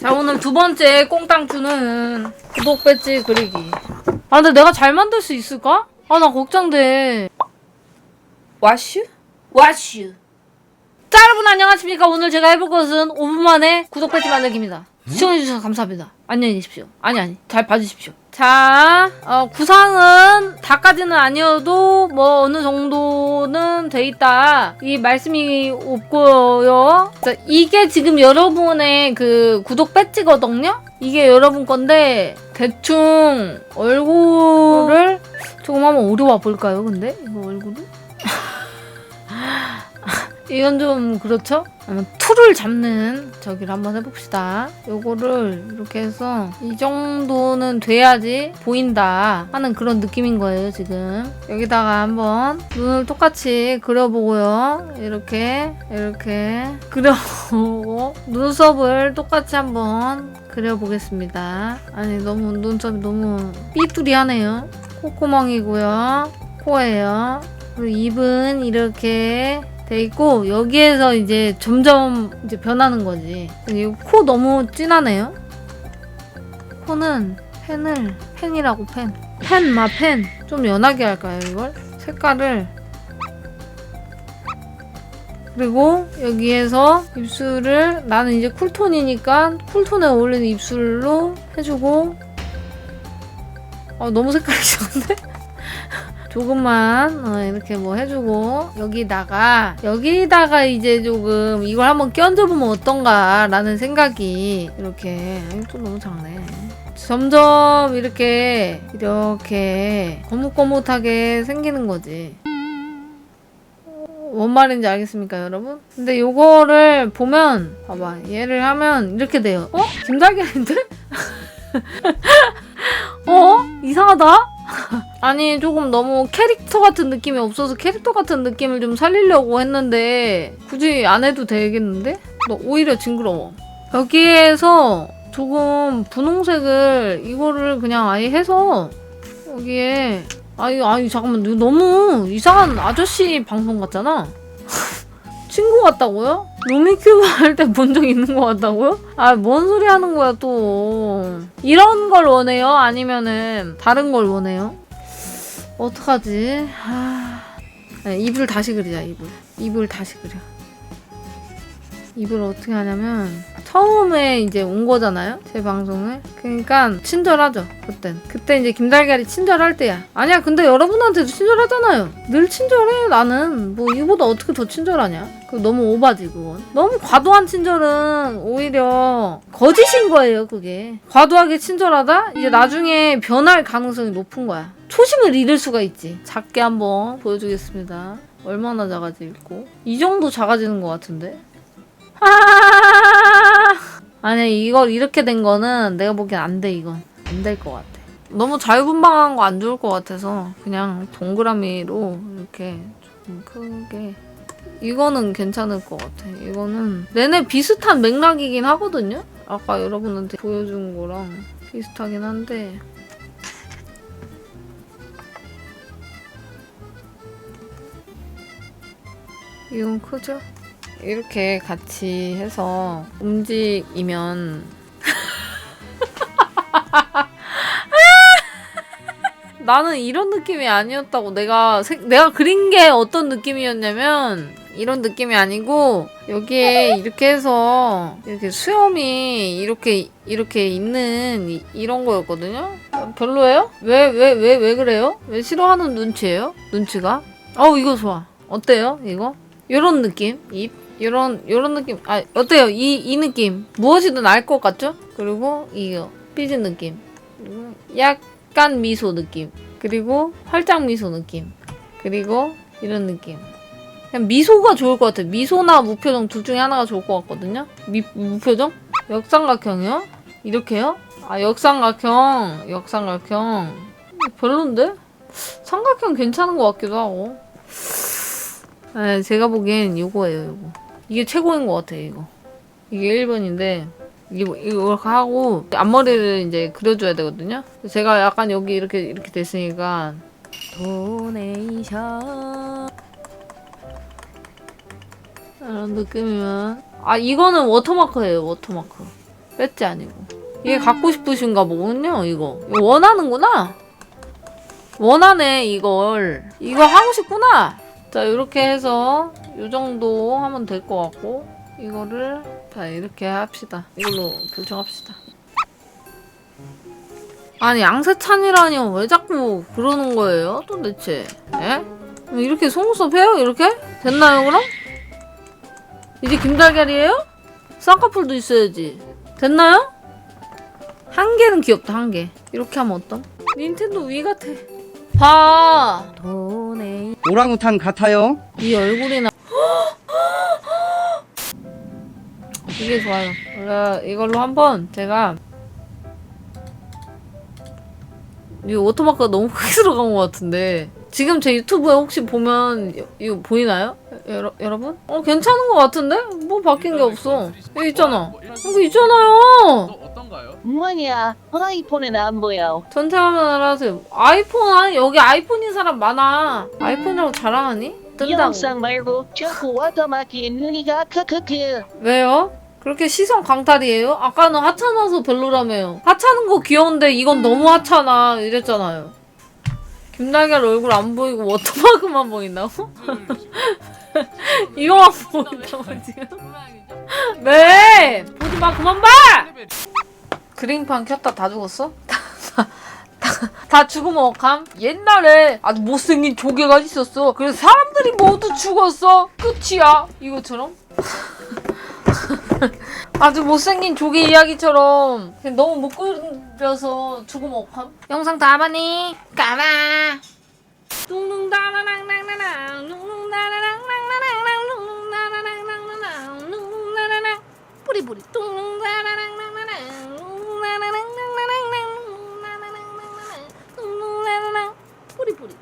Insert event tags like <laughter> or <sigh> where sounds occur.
자 오늘 두 번째 꽁땅 주는 구독 배지 그리기. 아 근데 내가 잘 만들 수 있을까? 아 나 걱정돼. 와슈? 와슈. 자 여러분 안녕하십니까 오늘 제가 해볼 것은 5분 만에 구독 배지 만들기입니다. 시청해주셔서 감사합니다. 안녕히 계십시오. 아니 아니 잘 봐주십시오. 자 어, 구상은 다까지는 아니어도 뭐 어느 정도는 돼 있다 이 말씀이 없고요. 자, 이게 지금 여러분의 그 구독 배지거든요. 이게 여러분 건데 대충 얼굴을 조금 한번 오려와 볼까요? 근데 이거 얼굴을 이건 좀 그렇죠? 한번 툴을 잡는 저기를 한번 해봅시다. 요거를 이렇게 해서 이 정도는 돼야지 보인다 하는 그런 느낌인 거예요, 지금. 여기다가 한번 눈을 똑같이 그려보고요. 이렇게, 이렇게 그려보고 <laughs> 눈썹을 똑같이 한번 그려보겠습니다. 아니, 너무 눈썹이 너무 삐뚤이하네요. 콧구멍이고요. 코예요. 그리고 입은 이렇게 돼 있고 여기에서 이제 점점 이제 변하는 거지. 이코 너무 진하네요. 코는 펜을 펜이라고 펜. 펜 마 펜. 좀 연하게 할까요 이걸? 색깔을 그리고 여기에서 입술을 나는 이제 쿨톤이니까 쿨톤에 어울리는 입술로 해주고 아 너무 색깔이 좋은데? 조금만 어, 이렇게 뭐 해주고 여기다가 여기다가 이제 조금 이걸 한번 껴줘보면 어떤가라는 생각이 이렇게 또 너무 작네. 점점 이렇게 이렇게 거뭇거뭇하게 생기는 거지. 뭔 말인지 알겠습니까, 여러분? 근데 요거를 보면 봐봐 얘를 하면 이렇게 돼요. 어? 김달걀인데? <laughs> 어? 이상하다? <laughs> 아니 조금 너무 캐릭터 같은 느낌이 없어서 캐릭터 같은 느낌을 좀 살리려고 했는데 굳이 안 해도 되겠는데? 너 오히려 징그러워. 여기에서 조금 분홍색을 이거를 그냥 아예 해서 여기에 아니 아니 잠깐만 너무 이상한 아저씨 방송 같잖아. <laughs> 친구 같다고요? 루미큐브 할 때 본 적 있는 것 같다고요? 아, 뭔 소리 하는 거야, 또. 이런 걸 원해요? 아니면은, 다른 걸 원해요? 어떡하지? 아... 네, 입을 다시 그리자, 입을. 입을 다시 그려. 입을 어떻게 하냐면, 처음에 이제 온 거잖아요? 제 방송을. 그러니까, 친절하죠, 그땐. 그때 이제 김달걀이 친절할 때야. 아니야, 근데 여러분한테도 친절하잖아요. 늘 친절해, 나는. 뭐, 이보다 어떻게 더 친절하냐? 그 너무 오바지, 그건. 너무 과도한 친절은 오히려 거짓인 거예요, 그게. 과도하게 친절하다? 이제 나중에 변할 가능성이 높은 거야. 초심을 잃을 수가 있지. 작게 한번 보여주겠습니다. 얼마나 작아질고. 이 정도 작아지는 것 같은데? 아! <laughs> 아니 이걸 이렇게 된 거는 내가 보기엔 안 돼 이건. 안 될 것 같아. 너무 자유분방한 거 안 좋을 것 같아서 그냥 동그라미로 이렇게 좀 크게. 이거는 괜찮을 것 같아. 이거는 내내 비슷한 맥락이긴 하거든요? 아까 여러분한테 보여준 거랑 비슷하긴 한데. 이건 크죠? 이렇게 같이 해서 움직이면 <laughs> 나는 이런 느낌이 아니었다고 내가 생- 내가 그린 게 어떤 느낌이었냐면 이런 느낌이 아니고 여기에 이렇게 해서 이렇게 수염이 이렇게 이렇게 있는 이, 이런 거였거든요. 별로예요? 왜 왜 왜 왜 그래요? 왜 싫어하는 눈치예요? 눈치가? 어 이거 좋아. 어때요? 이거? 요런 느낌 입 요런 요런 느낌. 아 어때요? 이 이 느낌? 무엇이든 알 것 같죠? 그리고 이거 삐진 느낌. 약간 미소 느낌. 그리고 활짝 미소 느낌. 그리고 이런 느낌. 그냥 미소가 좋을 것 같아 미소나 무표정 둘 중에 하나가 좋을 것 같거든요? 미, 무표정? 역삼각형이요? 이렇게요? 아 역삼각형. 역삼각형. 별론데? 삼각형 괜찮은 것 같기도 하고. 네, 제가 보기엔 이거예요, 이거. 이게 최고인 것 같아요, 이거. 이게 1번인데, 이거, 이거 하고, 앞머리를 이제 그려줘야 되거든요? 제가 약간 여기 이렇게, 이렇게 됐으니까, 도네이션. 이런 느낌이면. 아, 이거는 워터마크예요, 워터마크. 뺐지 아니고 이게 갖고 싶으신가 보군요 이거 이거 원하는구나 원하네 이걸 이거 하고 싶구나 자 이렇게 해서 요 정도 하면 될 것 같고 이거를 자 이렇게 합시다 이걸로 결정합시다 아니 양세찬이라니 왜 자꾸 그러는 거예요 도대체 예? 이렇게 속눈썹 해요 이렇게? 됐나요 그럼? 이제 김달걀이에요? 쌍꺼풀도 있어야지 됐나요? 한 개는 귀엽다 한개 이렇게 하면 어떤? 닌텐도 위 같아 봐 오랑우탄 같아요. 이 얼굴이나 이게 좋아요 원래 이걸로 한번 제가 이 오토마크가 너무 크게 <laughs> 들어간 것 같은데 지금 제 유튜브에 혹시 보면 이- 이거 보이나요? 여러, 여러분? 어 괜찮은 것 같은데? 뭐 바뀐 게 없어 여기 있잖아 여기 있잖아요 어, 어떤가요? 뭐냐? 아이폰은 안 보여. 전체화면 하세요 아이폰 아니 여기 아이폰인 사람 많아 아이폰이라고 자랑하니? 뜬다고 영상 말고 자꾸 와다마키 눈이가 크크크. 왜요? 그렇게 시선 강탈이에요? 아까는 하찮아서 별로라며요. 하찮은 거 귀여운데 이건 너무 하찮아 이랬잖아요. 김달걀 얼굴 안 보이고 워터마크만 보인다고? <laughs> 이거만 보인다고 지금? 네! 보지 마 그만 봐! 그림판 켰다 다 죽었어? <laughs> 다, 죽으면 어감? 옛날에 아주 못생긴 조개가 있었어. 그래서 사람들이 모두 죽었어. 끝이야. 이것처럼. <laughs> 아주 못생긴 조개 이야기처럼 너무 못 그려서 죽으면 어감? 영상 다 봤니? 까마 둥둥다라랑랑랑랑 둥둥다라랑랑랑랑 둥둥다라랑랑랑 둥둥다라랑 뿌리뿌리 둥둥다라랑랑랑